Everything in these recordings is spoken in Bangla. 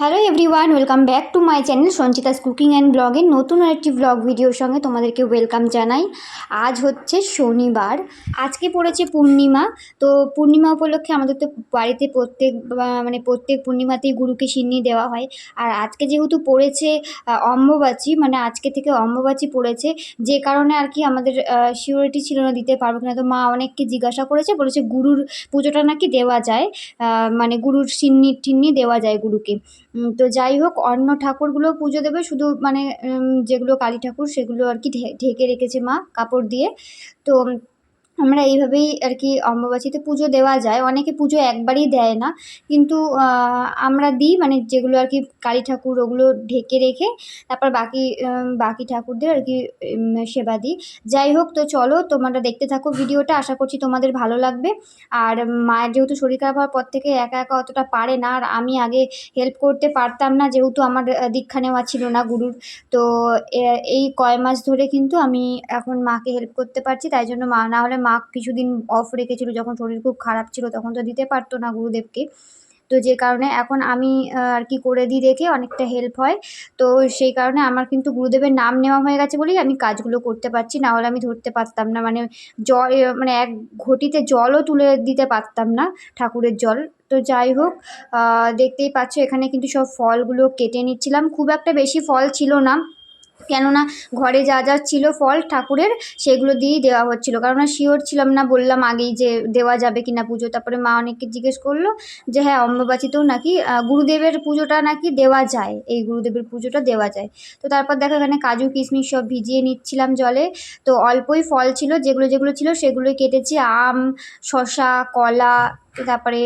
Hello everyone welcome back to my channel Sanchita's cooking and ব্লগের নতুন আরেকটি ব্লগ ভিডিওর সঙ্গে তোমাদেরকে ওয়েলকাম জানাই। আজ হচ্ছে শনিবার। আজকে পড়েছে পূর্ণিমা। তো পূর্ণিমা উপলক্ষে আমাদের তো বাড়িতে প্রত্যেক মানে প্রত্যেক পূর্ণিমাতেই গুরুকে সিন্নি দেওয়া হয়। আর আজকে যেহেতু পড়েছে অম্বুবাচী মানে আজকে থেকে অম্বুবাচী পড়েছে। যে কারণে আর কি আমাদের সিওরিটি ছিল না দিতে পারব কিনা। তো মা অনেককে জিজ্ঞাসা করেছে, বলেছে গুরুর পুজোটা নাকি দেওয়া যায়। মানে গুরুর সিন্নি, টিন্নি দেওয়া যায় গুরুকে। তো যাই হোক, অন্য ঠাকুরগুলো পুজো দেবে। শুধু মানে যেগুলো কালী ঠাকুর, সেগুলো আর কি ঢেকে রেখেছে মা কাপড় দিয়ে। তো আমরা এইভাবেই আর কি অম্বুবাচীতে পুজো দেওয়া যায়। অনেকে পুজো একবারই দেয় না। কিন্তু আমরা দিই মানে যেগুলো আর কি কালী ঠাকুর, ওগুলো ঢেকে রেখে তারপর বাকি বাকি ঠাকুরদের আর কি সেবা দিই। যাই হোক, তো চলো, তোমরা দেখতে থাকো ভিডিওটা। আশা করছি তোমাদের ভালো লাগবে। আর মায়ের যেহেতু শরীর খারাপ হওয়ার পর থেকে একা একা অতটা পারে না, আর আমি আগে হেল্প করতে পারতাম না, যেহেতু আমার দীক্ষা নেওয়া ছিল না গুরুর। তো এই কয় মাস ধরে কিন্তু আমি এখন মাকে হেল্প করতে পারছি, তাই জন্য মা, না হলে মা কিছুদিন অফ রেখেছিল, যখন শরীর খুব খারাপ ছিল, তখন তো দিতে পারতো না গুরুদেবকে। তো যে কারণে এখন আমি আর কি করে দিই দেখে অনেকটা হেল্প হয়। তো সেই কারণে আমার কিন্তু গুরুদেবের নাম নেওয়া হয়ে গেছে বলেই আমি কাজগুলো করতে পারছি, না হলে আমি ধরতে পারতাম না। মানে জল মানে এক ঘটিতে জলও তুলে দিতে পারতাম না ঠাকুরের জল। তো যাই হোক দেখতেই পাচ্ছ এখানে কিন্তু সব ফলগুলো কেটে নিচ্ছিলাম। খুব একটা বেশি ফল ছিল না। কেননা ঘরে যা যা ছিল ফল ঠাকুরের সেগুলো দিয়েই দেওয়া হচ্ছিল। কেননা শিওর ছিলাম না, বললাম আগেই যে দেওয়া যাবে কিনা পুজো। তারপরে মা অনেককে জিজ্ঞেস করল যে হ্যাঁ অম্বুবাচীতেও নাকি গুরুদেবের পুজোটা নাকি দেওয়া যায়। এই গুরুদেবের পুজোটা দেওয়া যায়। তো তারপর দেখো এখানে কাজু, কিশমিশ সব ভিজিয়ে নিচ্ছিলাম জলে। তো অল্পই ফল ছিল, যেগুলো যেগুলো ছিল সেগুলোই কেটেছি। আম, শসা, কলা তারপরে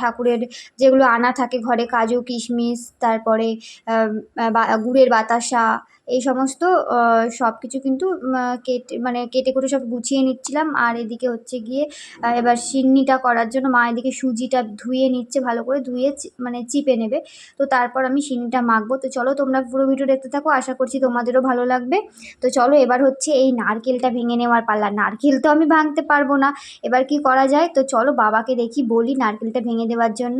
ঠাকুরের যেগুলো আনা থাকে ঘরে, কাজু, কিশমিশ, তারপরে গুড়ের বাতাসা, এই সমস্ত সব কিছু কিন্তু কেটে মানে কেটে কুটে সব গুছিয়ে নিচ্ছিলাম। আর এদিকে হচ্ছে গিয়ে এবার সিন্নিটা করার জন্য মা এদিকে সুজিটা ধুয়ে নিচ্ছে, ভালো করে ধুয়ে মানে চিপে নেবে। তো তারপর আমি সিন্নিটা মাখবো। তো চলো তোমরা পুরো ভিডিও দেখতে থাকো, আশা করছি তোমাদেরও ভালো লাগবে। তো চলো এবার হচ্ছে এই নারকেলটা ভেঙে নেওয়ার পাল্লা নারকেল তো আমি ভাঙতে পারব না। এবার কি করা যায়? তো চলো বাবাকে দেখি বলি নারকেলটা ভেঙে দেওয়ার জন্য।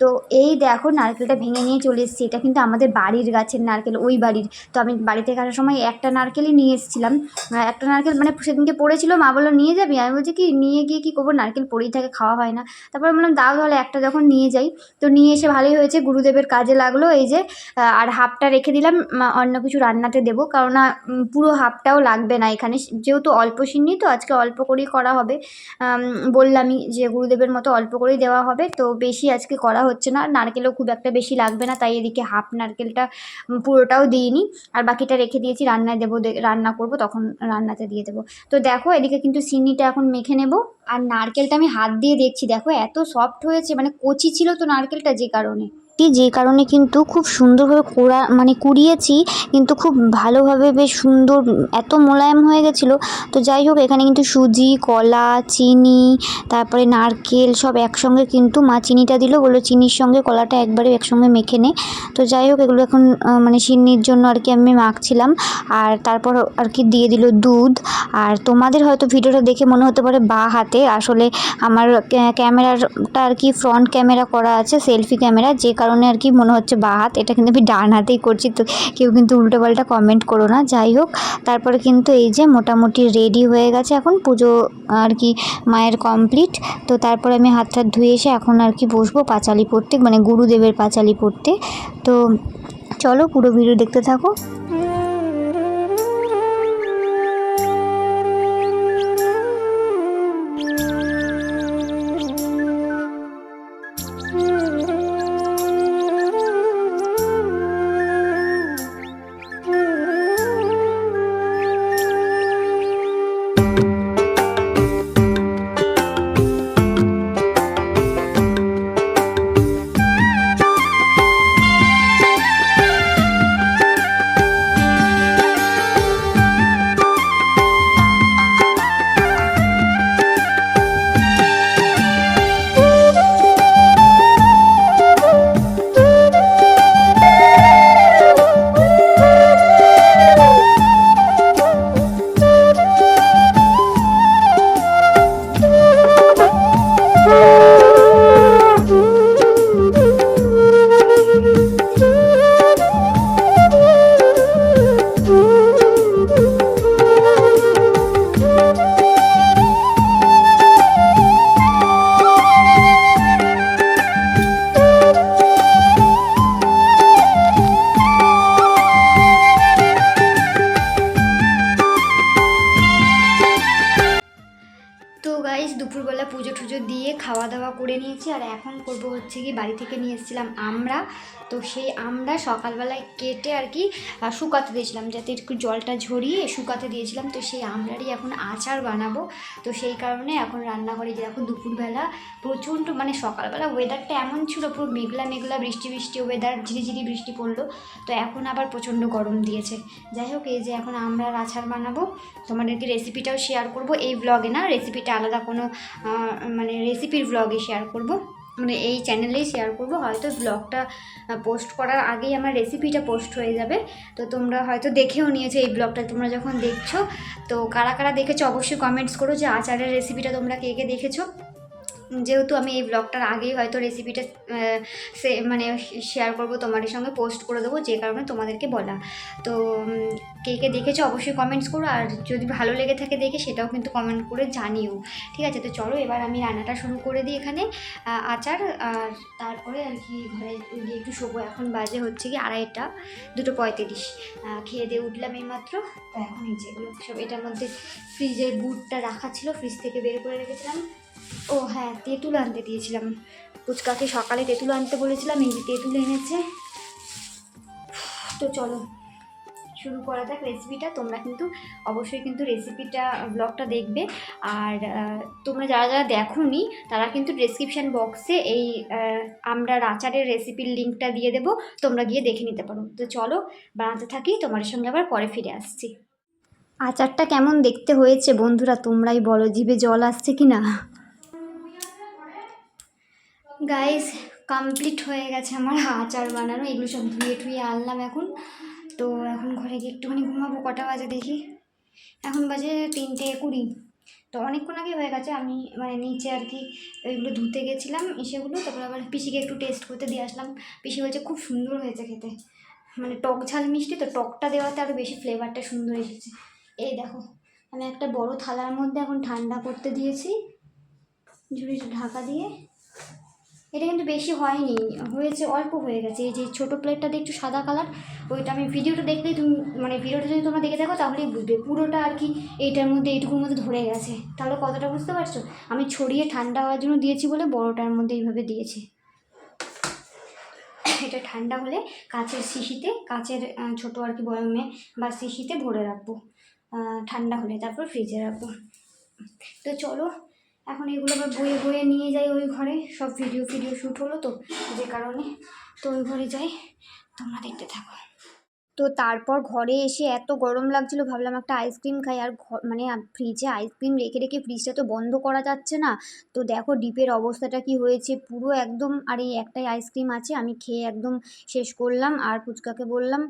তো এই দেখো নারকেলটা ভেঙে নিয়ে চলে এসেছি। এটা কিন্তু আমাদের বাড়ির গাছের নারকেল, ওই বাড়ির। তো আমি বাড়ি থেকে আসার সময় একটা নারকেলই নিয়ে এসেছিলাম। একটা নারকেল মানে সেদিনকে পড়েছিল, মা বলল, নিয়ে যাবি? আমি বলছি, কি, নিয়ে গিয়ে কী করব? নারকেল পড়েই থাকে, খাওয়া হয় না। তারপর বললাম, দাও তাহলে একটা যখন নিয়ে যাই। তো নিয়ে এসে ভালোই হয়েছে, গুরুদেবের কাজে লাগল এই যে আর হাফটা রেখে দিলাম অন্য কিছু রান্নাতে দেবো কারণ পুরো হাফটাও লাগবে না এখানে। যেহেতু অল্প সিন্নি, তো আজকে অল্প করেই করা হবে। বললামই যে, গুরুদেবের মতো অল্প করেই দেওয়া হবে, তো বেশি আজকে করা হচ্ছে না, নারকেলও খুব একটা বেশি লাগবে না, তাই এদিকে হাফ নারকেলটা পুরোটাও দিইনি। আর বাকিটা রেখে দিয়েছি, রান্নায় দেবো রান্না করব, তখন রান্নাতে দিয়ে দেবো। তো দেখো, এদিকে কিন্তু চিনিটা এখন মেখে নেব। আর নারকেলটা আমি হাত দিয়ে দেখছি দেখো এত সফট হয়েছে মানে কচি ছিল তো নারকেলটা যে কারণে। যে কারণে কিন্তু খুব সুন্দরভাবে কোড়া মানে কুড়িয়েছি, কিন্তু খুব ভালোভাবে বেশ সুন্দর, এত মোলায়েম হয়ে গেছিল। তো যাই হোক, এখানে কিন্তু সুজি, কলা, চিনি, তারপরে নারকেল সব একসঙ্গে কিন্তু মা চিনিটা দিল, বলল চিনির সঙ্গে কলাটা একবারে একসঙ্গে মেখে নে। তো যাই হোক, এগুলো এখন মানে সিন্নির জন্য আর কি আমি মাখছিলাম। আর তারপর আর কি দিয়ে দিল দুধ। আর তোমাদের হয়তো ভিডিওটা দেখে মনে হতে পারে বা হাতে, আসলে আমার ক্যা- ক্যামেরাটা আর কি ফ্রন্ট ক্যামেরা করা আছে সেলফি ক্যামেরা, যে আর কি মনে হচ্ছে বা হাত, এটা কিন্তু আমি ডান হাতেই করছি, তো কেউ কিন্তু উল্টো পাল্টা কমেন্ট করো না, যাই হোক। তারপরে কিন্তু এই যে মোটামুটি রেডি হয়ে গেছে এখন পুজো আর কি মায়ের কমপ্লিট তো তারপরে আমি হাত হাত ধুয়ে এসে এখন আর কি বসবো পাঁচালি পড়তে মানে গুরুদেবের পাঁচালি পড়তে। তো চলো পুরো ভিডিও দেখতে থাকো। হচ্ছে কি বাড়ি থেকে নিয়ে এসেছিলাম আমরা। তো সেই আমরা সকালবেলায় কেটে আর কি শুকাতে দিয়েছিলাম যাতে একটু জলটা ঝরিয়ে শুকাতে দিয়েছিলাম। তো সেই আমরারই এখন আচার বানাবো। তো সেই কারণে এখন রান্নাঘরে যে দেখো দুপুরবেলা প্রচণ্ড মানে সকালবেলা ওয়েদারটা এমন ছিল, পুরো মেঘলা মেঘলা বৃষ্টি বৃষ্টি ওয়েদার ঝিরিঝিরি বৃষ্টি পড়ল। তো এখন আবার প্রচণ্ড গরম দিয়েছে। যাই হোক, এই যে এখন আমরা আচার বানাবো। তোমাদেরকে রেসিপিটাও শেয়ার করব। এই ব্লগে না রেসিপিটা আলাদা কোনো মানে রেসিপির ব্লগে শেয়ার করব। মানে এই চ্যানেলেই শেয়ার করব। হয়তো ব্লগটা পোস্ট করার আগেই আমার রেসিপিটা পোস্ট হয়ে যাবে। তো তোমরা হয়তো দেখেও নিয়েছো এই ব্লগটা তোমরা যখন দেখছ, তো কারা কারা দেখেছ অবশ্যই কমেন্টস করো যে আচারের রেসিপিটা তোমরা কে কে দেখেছ। যেহেতু আমি এই ব্লগটার আগেই হয়তো রেসিপিটা সে মানে শেয়ার করব তোমাদের সঙ্গে পোস্ট করে দেবো, যে কারণে তোমাদেরকে বলা। তো কে কে দেখেছ অবশ্যই কমেন্টস করো, আর যদি ভালো লেগে থাকে দেখে সেটাও কিন্তু কমেন্ট করে জানিও। ঠিক আছে? তো চলো, এবার আমি রান্নাটা শুরু করে দিই এখানে। আচার, আর তারপরে আর কি ঘরে গিয়ে একটু শোবো। এখন বাজে হচ্ছে কি আড়াইটা, দুটো পঁয়ত্রিশ। খেয়ে দিয়ে উঠলাম এইমাত্র। তো এখন এই যেগুলো সব, এটার মধ্যে ফ্রিজের বুটটা রাখা ছিল ফ্রিজ থেকে বের করে রেখেছিলাম। ও হ্যাঁ তেঁতুল আনতে দিয়েছিলাম। ফুচকাকে সকালে তেঁতুল আনতে বলেছিলাম, এই যে তেঁতুল এনেছে। তো চলো, শুরু করা যাক রেসিপিটা তোমরা কিন্তু অবশ্যই কিন্তু রেসিপিটা ব্লগটা দেখবে। আর তোমরা যারা যারা দেখোনি, তারা কিন্তু ডেসক্রিপশান বক্সে এই আমরা আচারের রেসিপির লিঙ্কটা দিয়ে দেবো। তোমরা গিয়ে দেখে নিতে পারো। তো চলো, বানাতে থাকি। তোমাদের সঙ্গে আবার পরে ফিরে আসছি। আচারটা কেমন দেখতে হয়েছে বন্ধুরা? তোমরাই বলো, জিভে জল আসছে কি না গাইস কমপ্লিট হয়ে গেছে আমার আচার বানানো, এগুলো সব ধুয়ে টুয়ে আনলাম এখন। তো এখন ঘরে গিয়ে একটুখানি ঘুমাবো, কটা বাজে দেখি। এখন বাজে তিনটে কুড়ি। তো অনেকক্ষণ আগে হয়ে গেছে, আমি মানে নিচে আর কি ওইগুলো ধুতে গেছিলাম সেগুলো তারপর আবার পিসিকে একটু টেস্ট করতে দিয়ে আসলাম। পিসি বলছে, খুব সুন্দর হয়েছে খেতে। মানে টক ঝাল মিষ্টি, তো টকটা দেওয়াতে আরও বেশি ফ্লেভারটা সুন্দর এসেছে। এই দেখো, আমি একটা বড় থালার মধ্যে এখন ঠান্ডা করতে দিয়েছি। ঝুড়িটা ঢাকা দিয়ে। এটা কিন্তু বেশি হয়নি, হয়েছে, অল্প হয়ে গেছে। এই যে ছোটো প্লেটটাতে একটু সাদা কালার ওইটা আমি ভিডিওটা দেখলেই তুমি মানে ভিডিওটা যদি তোমরা দেখে দেখো তাহলেই বুঝবে। পুরোটা আর কি এইটার মধ্যে, এইটুকুর মধ্যে ধরে গেছে। তাহলে কতটা বুঝতে পারছ? আমি ছড়িয়ে ঠান্ডা হওয়ার জন্য দিয়েছি বলে বড়টার মধ্যে এইভাবে দিয়েছি। এটা ঠান্ডা হলে কাচের শিশিতে, কাচের ছোটো আর কি বয়মে বা শিশিতে ভরে রাখব। ঠান্ডা হলে তারপর ফ্রিজে রাখব। তো চলো এখন এগুলো আবার বয়ে বয়ে নিয়ে যাই ওই ঘরে। সব ভিডিও ফিডিও শ্যুট হলো তো, যে কারণে। তো ওই ঘরে যাই, তোমরা দেখতে থাকো। তো তারপর ঘরে এসে এত গরম লাগছিল, ভাবলাম একটা আইসক্রিম খাই। আর মানে ফ্রিজে আইসক্রিম রেখে রেখে ফ্রিজটা তো বন্ধ করা যাচ্ছে না। তো দেখো ডিপের অবস্থাটা কি হয়েছে, পুরো একদম, আর এই একটাই আইসক্রিম আছে, আমি খেয়ে একদম শেষ করলাম। আর ফুচকাকে বললাম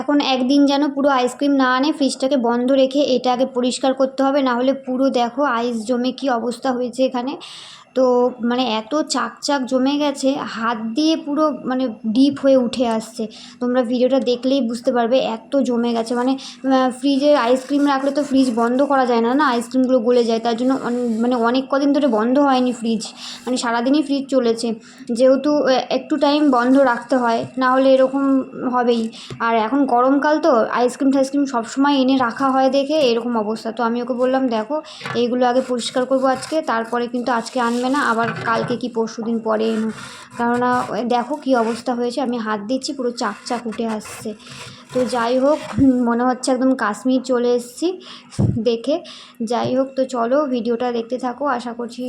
এখন একদিন যেন পুরো আইসক্রিম না আনে, ফ্রিজটাকে বন্ধ রেখে এটা আগে পরিষ্কার করতে হবে, না হলে পুরো দেখো আইস জমে কি অবস্থা হয়েছে এখানে। তো মানে এত চাকচাক জমে গেছে, হাত দিয়ে পুরো মানে ডিপ হয়ে উঠে আসছে। তোমরা ভিডিওটা দেখলেই বুঝতে পারবে এত জমে গেছে। মানে ফ্রিজে আইসক্রিম রাখলে তো ফ্রিজ বন্ধ করা যায় না না? আইসক্রিমগুলো গলে যায়, তার জন্য মানে অনেক কদিন ধরে বন্ধ হয়নি ফ্রিজ মানে সারাদিনই ফ্রিজ চলেছে। যেহেতু একটু টাইম বন্ধ রাখতে হয়, না হলে এরকম হবেই। আর এখন গরমকাল তো আইসক্রিম টাইসক্রিম সবসময় এনে রাখা হয় দেখে, এরকম অবস্থা। তো আমি ওকে বললাম, দেখো, এইগুলো আগে পরিষ্কার করব আজকে, তারপরে কিন্তু আজকে আনবে না, আবার কালকে কি পরশু দিন পরে এনো। কেননা দেখো কি অবস্থা হয়েছে, আমি হাত দিচ্ছি, পুরো চাক চাক উঠে আসছে। তো যাই হোক মনে হচ্ছে একদম কাশ্মীর চলে এসেছি, দেখে। যাই হোক, তো চলো ভিডিওটা দেখতে থাকো, আশা করছি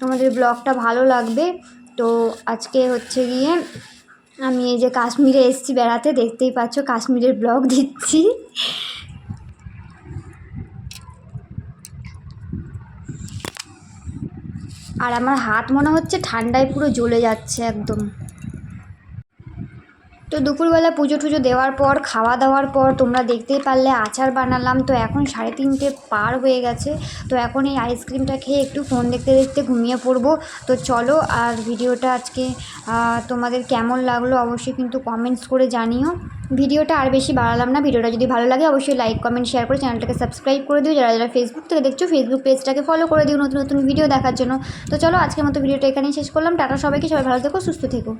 তোমাদের ব্লগটা ভালো লাগবে। তো আজকে হচ্ছে গিয়ে আমি এই যে কাশ্মীরে এসেছি বেড়াতে, দেখতেই পাচ্ছ কাশ্মীরের ব্লগ দিচ্ছি। আর আমার হাত মনে হচ্ছে ঠান্ডায় পুরো জ্বলে যাচ্ছে একদম। তো দুপুরবেলা পুজো টুজো দেওয়ার পর, খাওয়া দাওয়ার পর তোমরা দেখতেই পারলে আচার বানালাম। তো এখন সাড়ে তিনটে পার হয়ে গেছে। তো এখন এই আইসক্রিমটা খেয়ে একটু ফোন দেখতে দেখতে ঘুমিয়ে পড়ব। তো চলো, আর ভিডিওটা আজকে তোমাদের কেমন লাগল অবশ্যই কিন্তু কমেন্টস করে জানিও। ভিডিওটা আর বেশি বাড়ালাম না। ভিডিওটা যদি ভালো লাগে, অবশ্যই লাইক কমেন্ট শেয়ার করে চ্যানেলটাকে সাবস্ক্রাইব করে দিও। যারা যারা ফেসবুক থেকে দেখছ ফেসবুক পেজটাকে ফলো করে দিও নতুন নতুন ভিডিও দেখার জন্য। তো চলো, আজকের মতো ভিডিওটা এখানেই শেষ করলাম। টাটা সবাইকে, সবাই ভালো থেকো, সুস্থ থেকো।